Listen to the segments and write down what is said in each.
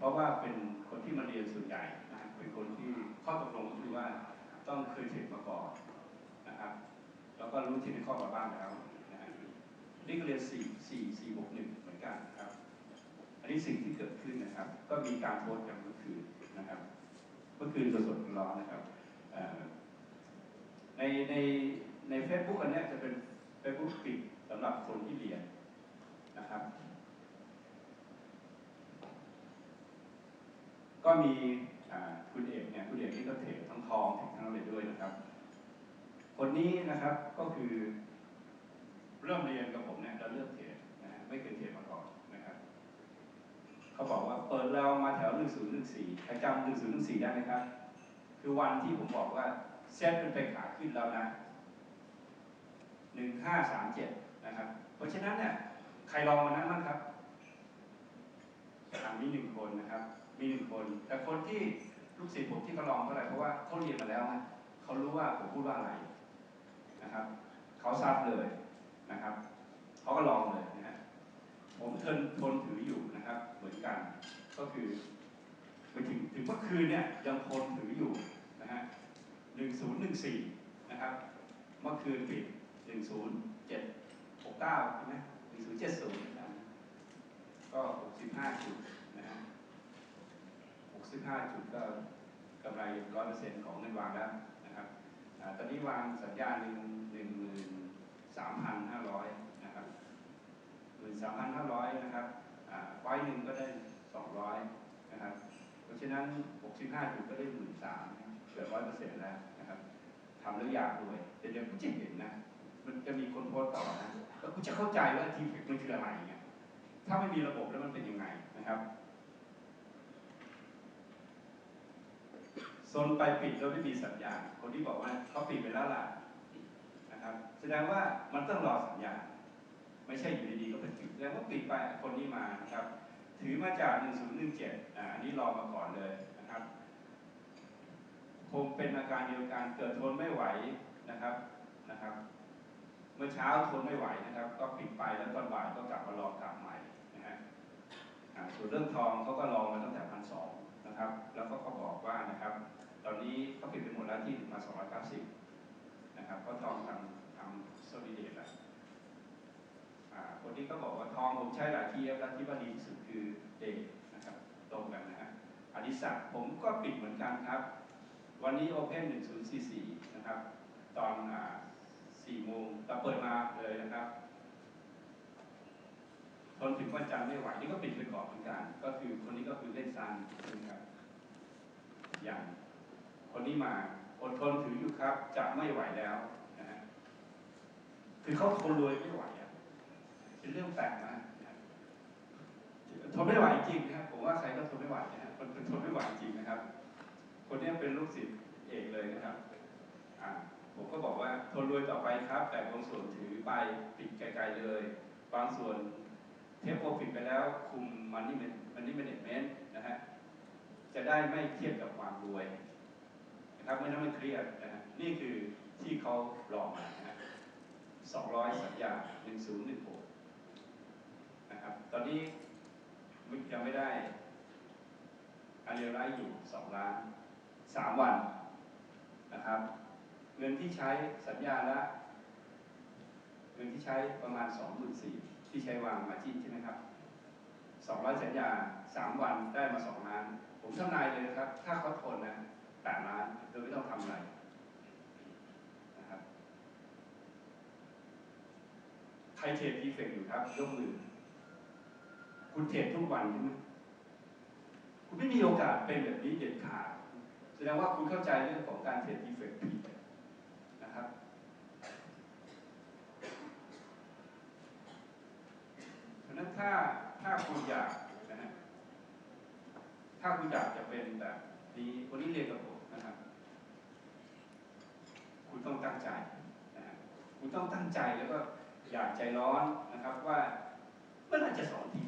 เพราะว่าเป็นคนที่มาเรียนส่วนใหญ่นะครับเป็นคนที่ข้อตกลงก็คือว่าต้องเคยเทรดมาก่อนนะครับแล้วก็รู้ทคนิคข้อมาบ้างแล้วนะฮะนี่ก็เรียน4 4 4บวก1เหมือนกันครับ อันนี้สิ่งที่เกิดขึ้นนะครับ ก็มีการโพสต์กันเมื่อคืนนะครับเมื่อคืนสดๆร้อนนะครับในในในเฟซบุ๊กอันนี้จะเป็นเฟซบุ๊กปิดสำหรับคนที่เรียนนะครับ ก็มีคุณเอกเนี่ยคุณเอกนี่ก็เทรดทั้งทองเทรดทั้งอะไรด้วยนะครับ คนนี้นะครับก็คือเริ่มเรียนกับผมเนี่ยเราเลือกเทรดนะไม่เคยเทรดมาก่อนนะครับเขาบอกว่าเปิดเรามาแถว1014ใครจำ1014ได้ไหมครับคือวันที่ผมบอกว่าเซ็ตเป็นไปขาขึ้นแล้วนะ1537นะครับ เพราะฉะนั้นเนี่ยใครลองวันนั้นบ้างครับอะมีหนึ่งคนนะครับ มีหนึ่งคน แต่คนที่ลูกศิษย์ผมที่เขาลองเพราะอะไรเพราะว่าเขาเรียนมาแล้วนะเขารู้ว่าผมพูดว่าอะไรนะครับเขาทราบเลยนะครับเขาก็ลองเลยนะฮะผมทนทนถืออยู่นะครับ เหมือนกันก็คือไปถึงถึงเมื่อคืนเนี่ยยังทนถืออยู่นะฮะหนึ่งศูนย์หนึ่งสี่นะครับเมื่อคืนปิดหนึ่งศูนย์เจ็ดหกเก้าใช่ไหมหนึ่งศูนย์เจ็ดศูนย์ก็หกสิบห้าจุดนะฮะ หกสิบห้าจุดก็กำไรร้อยเปอร์เซ็นต์ของเงินวางแล้วนะครับตอนนี้วางสัญญาหนึ่งหนึ่งหมื่นสามพันห้าร้อยนะครับหมื่นสามพันห้าร้อยนะครับไฟหนึ่งก็ได้สองร้อยนะครับ เพราะฉะนั้นหกสิบห้าจุดก็ได้หมื่นสามเกือบร้อยเปอร์เซ็นต์แล้วนะครับทำแล้วอยากด้วยแต่เดี๋ยวกูจะเห็นนะมันจะมีคนโพสต์ต่อนะแล้วกูจะเข้าใจว่าทีเฟกมันคืออะไรเงี้ยถ้าไม่มีระบบแล้วมันเป็นยังไงนะครับ โซนไปปิดโดยไม่มีสัญญาณ คนที่บอกว่าเขาปิดไปแล้วล่ะนะครับ แสดงว่ามันต้องรอสัญญาณ ไม่ใช่อยู่ดีๆก็ไปปิดแล้วก็ปิดไปคนนี้มานะครับ ถือมาจาก 1017อ่าอันนี้รอมาก่อนเลยนะครับ คงเป็นอาการเดียวกันเกิดทนไม่ไหวนะครับนะครับ เมื่อเช้าทนไม่ไหวนะครับ ก็ปิดไปแล้วตอนบ่ายก็กลับมาลองกลับใหม่นะฮะอ่าส่วนเรื่องทองเขาก็ลองมาตั้งแต่พันสองนะครับ แล้วก็เขาบอกว่านะครับ อนนี้เขาปิดไปหมดแล้วที่มา 290 นะครับ ก็ทองทำทำโซลิเดตแล้วอ่าคนที่ก็บอกว่าทองผมใช้หลายทีแล้วที่ว่าดีที่สุดคือเดย์นะครับ ตรงกันนะฮะอดิศักดิ์ผมก็ปิดเหมือนกันครับ วันนี้ Open 1044 นะครับ ตอนอ่า4โมงเราเปิดมาเลยนะครับทนถึงวันจันทร์ไม่ไหวนี่ก็ปิดไปก่อนเหมือนกัน ก็คือคนนี้ก็คือเล่นซันนะครับอย่าง คนนี้มาอดทนถืออยู่ครับ จะไม่ไหวแล้วนะฮะคือเขาทนรวยไม่ไหวอะเป็นเรื่องแปลกมากนะทนไม่ไหวจริงนะครับผมว่าใครก็ทนไม่ไหวนะครับคนทนไม่ไหวจริงนะครับ คนนี้เป็นลูกศิษย์เอกเลยนะครับอ่าผมก็บอกว่าทนรวยต่อไปครับ แต่บางส่วนถือไปปิดไกลๆเลย บางส่วนเทปโอปิดไปแล้วคุมมันนี่มันนี่เป็นเมนนะฮะจะได้ไม่เครียดกับความรวย นะครับไม่ต้องไม่เครียดนะฮะนี่คือที่เขาลองมานะฮะ200สัญญา1016นะครับ ตอนนี้ยังไม่ได้อาเรียไลอยู่2ล้าน3วันนะครับ เงินที่ใช้สัญญาละเงินที่ใช้ประมาณ24,000ที่ใช้วางมาจิ้นใช่ไหมครับ200สัญญา3วันได้มา2ล้าน ผมทำนายเลยนะครับ ถ้าเขาทนนะ 8ล้านโดยไม่ต้องทำอะไรนะครับใครเทรดดีเฟกอยู่ครับยกมือ คุณเทรดทุกวันใช่ไหมคุณไม่มีโอกาสเป็นแบบนี้เด็ดขาดแสดงว่าคุณเข้าใจเรื่องของการเทรดดีเฟกต์ผิดนะครับ เพราะฉะนั้นถ้าถ้าคุณอยากนะฮะถ้าคุณอยากจะเป็นแบบ นี้คนนี้เรียนกับผมนะครับ คุณต้องตั้งใจนะคุณต้องตั้งใจแล้วก็อยากใจร้อนนะครับว่าเมื่อไหร่จะสอนที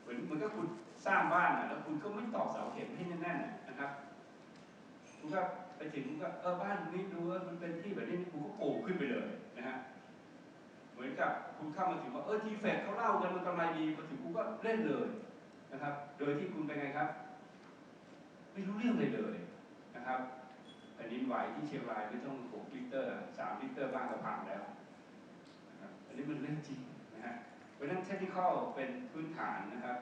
เหมือนมือนกับคุณสร้างบ้านนะแล้วคุณก็ไม่ตอกเสาเข็มให้แน่นๆนะครับคุณก็ไปถึงคุณก็เออบ้านนี้ดูว่ามันเป็นที่แบบนี้คุณก็ปลูกขึ้นไปเลยนะฮะเหมือนกับคุณเข้ามาถึงว่าเออทีเฟกเขาเล่ากันมันกำไรดีมาถึงคุณก็เล่นเลยนะครับ โดยที่คุณเป็นไงครับ ไม่รู้เรื่องเลยเลยนะครับแผ่นดินไหวที่เชียงรายไม่ต้อง6ลิตร3ลิตรบ้างก็ผ่านแล้วอันนี้มันเรื่องจริงนะฮะเพราะฉะนั้นเทคนิคเป็นพื้นฐานนะครับ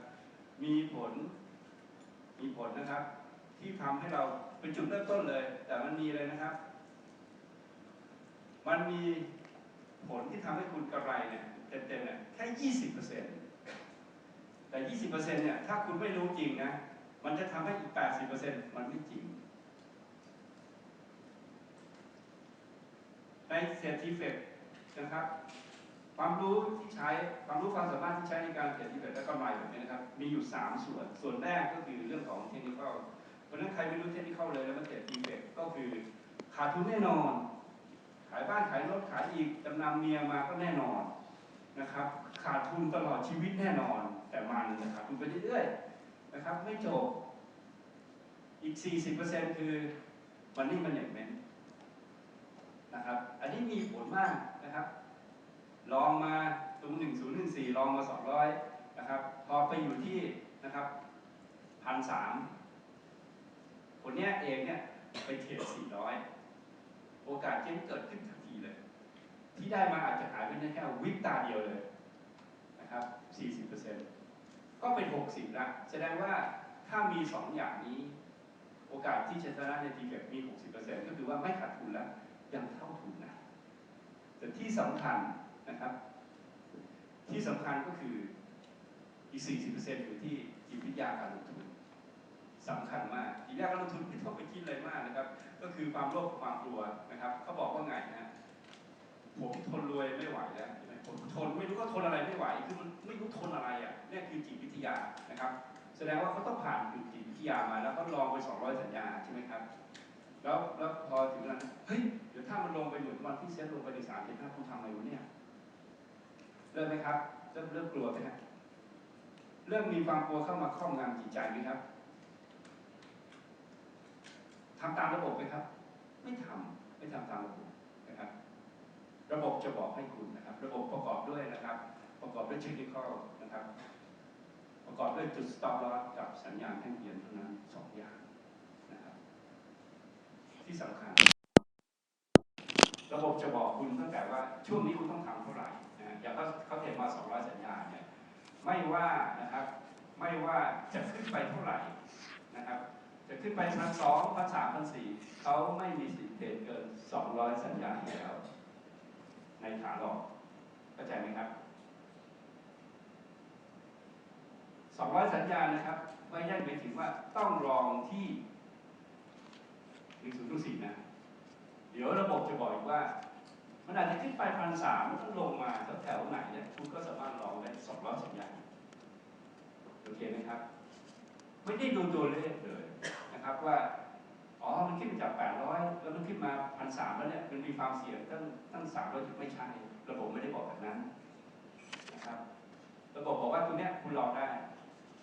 มีผลมีผลนะครับ ที่ทำให้เราเป็นจุดเริ่มต้นเลย แต่มันมีเลยนะครับ มันมีผลที่ทำให้คุณกำไรเนี่ยเต็มๆเนี่ยแค่ยี่สิบเปอร์เซ็นต์แต่ยี่สิบเปอร์เซ็นต์เนี่ยถ้าคุณไม่รู้จริงนะ มันจะทำให้อีกแปดสิบเปอร์เซ็นต์มันไม่จริง ในเศรษฐีเฟกนะครับ ความรู้ที่ใช้ความรู้ความสามารถที่ใช้ในการเทรดที่เกิดและกำไรแบบนี้นะครับ มีอยู่ 3 ส่วน ส่วนแรกก็คือเรื่องของเทคนิคเพราะนั้นใครไม่รู้เทคนิคเลยแล้วมาเทรดทีเฟกก็คือขาดทุนแน่นอน ขายบ้านขายรถขายอีกจำนำเมียมาก็แน่นอนนะครับ ขาดทุนตลอดชีวิตแน่นอน แต่มันจะขาดทุนไปเรื่อยๆ นะครับไม่จบ อีก 40%คือมันนี่มันอย่างเมนนะครับ อันนี้มีผลมากนะครับ ลองมาตรง1014 ลองมา 200 นะครับ พอไปอยู่ที่นะครับพันสามคนเนี้ยเองเนี่ยไปเทรด400 โอกาสเจ๊งเกิดขึ้นทันทีเลย ที่ได้มาอาจจะหายไปแค่วิบตาเดียวเลยนะครับ 40% ก็เป็น 60ละแสดงว่าถ้ามี 2 อย่างนี้ โอกาสที่จะชนะในทีเก็บมี 60%ก็คือว่าไม่ขาดทุนแล้ว ยังเท่าทุนนะแต่ที่สำคัญนะครับ ที่สำคัญก็คืออีก 40%อยู่ที่จิตวิทยาการลงทุนสำคัญมากจิตวิทยาการลงทุนไม่ต้องไปคิดอะไรมากนะครับ ก็คือความโลภความกลัวนะครับเขาบอกว่าไงนะ ผมทนรวยไม่ไหวแล้วใช่ไหมผมทนไม่รู้ว่าทนอะไรไม่ไหว คือมันไม่รู้ทนอะไรอะนี่คือจิตวิทยานะครับ แสดงว่าเขาต้องผ่านจุดจิตวิทยามา แล้วก็ลองไป 200 สัญญาใช่ไหมครับ แล้วแล้วพอถึงนั้นเฮ้ยเดี๋ยวถ้ามันลงไปเหมือนวันที่เซ็ตลงไปในสามเจ็ดห้าคุณทำไงวะเนี่ยเริ่มไหมครับเริ่มเริ่มกลัวไหมครับเริ่มมีความกลัวเข้ามาครอบงำจิตใจไหมครับทำตามระบบไหมครับ ไม่ทำไม่ทำตามระบบ ระบบจะบอกให้คุณนะครับ ระบบประกอบด้วยนะครับ ประกอบด้วยเทคนิคนะครับ ประกอบด้วยจุด stop loss กับสัญญาณแท่งเทียนเท่านั้นสองอย่างนะครับ ที่สำคัญ ระบบจะบอกคุณตั้งแต่ว่าช่วงนี้คุณต้องทำเท่าไหร่นะอย่างเขาเขาเทรดมา200 สัญญาเนี่ยไม่ว่านะครับไม่ว่าจะขึ้นไปเท่าไหร่นะครับจะขึ้นไปพันสองพันสามพันสี่เขาไม่มีสิทธิ์เทรดเกิน 200 สัญญาแล้ว ในขาหลอกเข้าใจไหมครับ200สัญญานะครับ ไม่ใช่หมายถึงว่าต้องรองที่หนึ่งศูนย์ทุกสี่นะ เดี๋ยวระบบจะบอกอีกว่า มันอาจจะขึ้นไปพันสามแล้วก็ลงมาแถวๆไหนเนี่ยคุณก็สามารถรองได้สองร้อยสัญญาโอเคไหมครับ ไม่ได้ดูตัวเลขเลยนะครับว่า อ๋อ มันขึ้นมาจาก 800 แล้วมันขึ้นมาพันสามแล้วเนี่ย มันมีความเสี่ยงตั้งตั้งสามร้อยไม่ใช่ ระบบไม่ได้บอกแบบนั้นนะครับ ระบบบอกว่าตัวเนี้ยคุณรอได้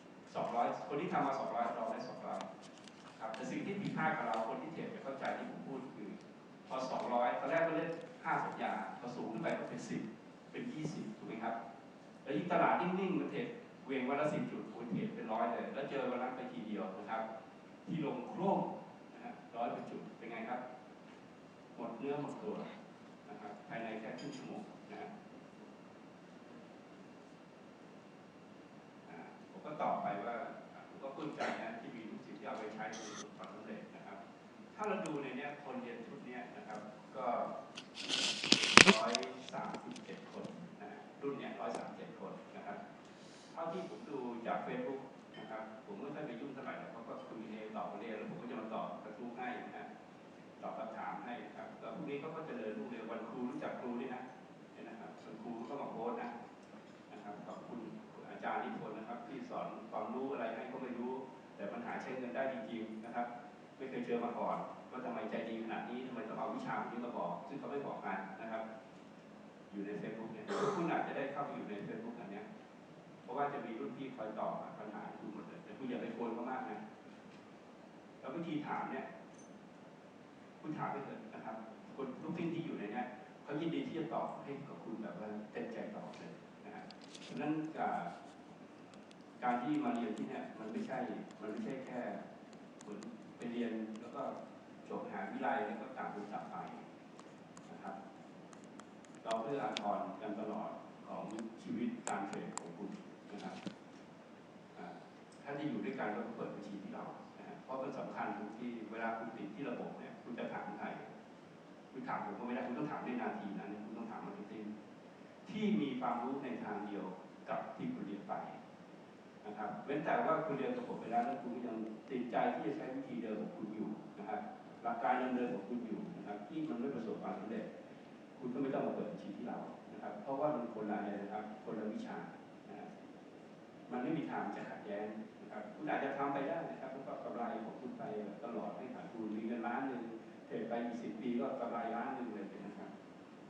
200 คนที่ทำมา 200รอได้ 200 ครับ แต่สิ่งที่ผิดพลาดกับเรา คนที่เทรดจะเข้าใจที่ผมพูดคือ พอ 200 ตอนแรกก็เล่น5สัญญา พอสูงขึ้นไปก็เป็น 10 เป็น 20 ถูกไหมครับ แล้วยิ่งตลาดนิ่งๆมันเทรดเวงวันละ10จุดคุณเทรดเป็นร้อยเลย แล้วเจอวันนั้นไปทีเดียวนะครับ ที่ลงโครมนะฮะ ร้อยกว่าจุดเป็นไงครับ หมดเนื้อหมดตัวนะครับภายในแค่ครึ่งชั่วโมงนะฮะผมก็ตอบไปว่าผมก็ปลื้มใจนะที่มีลูกศิษย์ที่เอาไปใช้ประสบความสำเร็จนะครับ ถ้าเราดูในเนี้ยคนเรียนชุดเนี้ยนะครับ ก็ร้อยสามสิบเจ็ดคนนะฮะรุ่นเนี้ยร้อยสามเจ็ดคนนะครับเท่าที่ผมดูจากเฟซบุ๊กนะครับ ผมไม่ค่อยไปยุ่งเท่าไหร่หรอกเขาก็คุยเองตอบเองแล้วผมก็จะมาตอบกระทู้ให้นะฮะ ตอบคำถามให้ครับแล้วพรุ่งนี้เขาก็เจริญรุ่งเรืองวันครูรู้จักครูด้วยนะเนี่ยนะครับวันครูก็มาโพสต์นะนะครับขอบคุณอาจารย์นิพนธ์นะครับ ที่สอนความรู้อะไรให้ก็ไม่รู้ แต่ปัญหาใช้เงินได้จริงๆนะครับ ไม่เคยเจอมาก่อนว่าทำไมใจดีขนาดนี้ทำไมต้องเอาวิชาพวกนี้มาบอก ซึ่งเขาไม่บอกกันนะครับ อยู่ในเฟซบุ๊กเนี่ยคุณอาจจะได้เข้าไปอยู่ในเฟซบุ๊กอันเนี้ยเพราะว่าจะมีรุ่นพี่คอยตอบปัญหาคุณหมดเลยแต่คุณอย่าไปโกนเขามากนะแล้ววิธีถามเนี่ย คุณถามไปเถอะนะครับ คนลูกพี่ที่อยู่ในนี้เขายินดีที่จะตอบให้กับคุณแบบว่าเต็มใจตอบเลยนะฮะฉะนั้นอ่าการที่มาเรียนที่เนี่ยมันไม่ใช่ มันไม่ใช่แค่เหมือนไปเรียนแล้วก็จบหาวิทยาลัยแล้วก็ต่างคนต่างไปนะครับ เราเพื่ออาทรกันตลอดของชีวิตการเทรดของคุณนะครับอ่าถ้าที่อยู่ด้วยกันก็เปิดบัญชีที่เรานะฮะเพราะมันสำคัญตรงที่เวลาคุณติดที่ระบบเนี่ย คุณจะถามใครคุณถามผมก็ไม่ได้คุณต้องถามในนาทีนั้นคุณต้องถามมาทุกทิ้งที่มีความรู้ในทางเดียวกับที่คุณเรียนไปนะครับเว้นแต่ว่าคุณเรียนกับผมไปแล้วแล้วคุณยังติดใจที่จะใช้วิธีเดิมของคุณอยู่นะครับหลักการเดิมของคุณอยู่นะครับ ที่มันไม่ประสบความสำเร็จ คุณก็ไม่ต้องมาเปิดบัญชีที่เรานะครับ เพราะว่ามันคนละอะไรนะครับ คนละวิชา มันไม่มีทางจะขัดแย้งนะครับคุณอาจจะทำไปได้นะครับแล้วก็กำไรของคุณไปตลอดไม่ขาดทุนมีเงินล้านหนึ่งเทรดไปอีกสิบปีก็กำไรล้านหนึ่งเลยนะครับ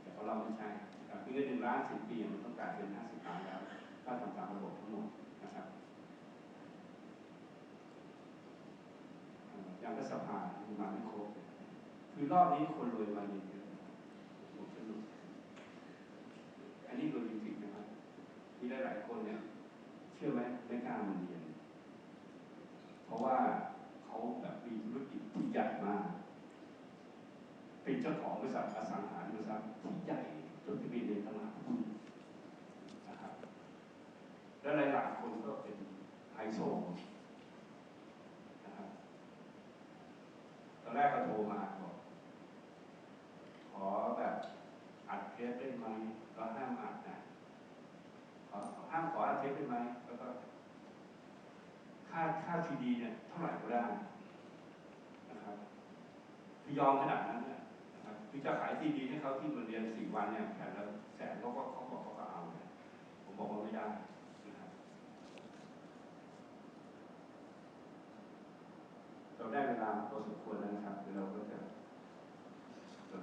แต่ของเราไม่ใช่นะครับมีเงินหนึ่งล้านสิบปีมันต้องกลายเป็นห้าสิบล้านแล้วถ้าทำตามระบบทั้งหมดนะครับอย่างรัฐสภามีมาไม่ครบคือรอบนี้คนรวยมาเยอะๆผมสนุก อันนี้โดยจริงๆนะครับ มีหลายๆคนเนี่ย เชื่อไหมไม่กล้ามาเรียน เพราะว่าเขาแบบมีธุรกิจที่ใหญ่มาก เป็นเจ้าข อสังหาริมทรัพย์ที่ใหญ่จนทะเบียนในตลาดหุ้นนะครับและหลายๆคนก็เป็นไฮโซนะครับตอนแรกก็โทรมาบอกขอแบบอัดเทปได้ไหมก็ห้ามอัดนะขอห้ามขออัดเทปได้ไหมแล้วก็ค่าค่าซีดีเนี่ยเท่าไหร่ก็ได้นะครับคือยอมขนาดนั้นนะ คือจะขายซีดีให้เขาที่มาเรียนสี่วันเนี่ยแผ่นละแสนเขาก็เขาบอกเขาก็เอาเนี่ยผมบอกว่าไม่ได้นะครับเราได้เวลาพอสมควรแล้วนะครับเดี๋ยวเราก็จะ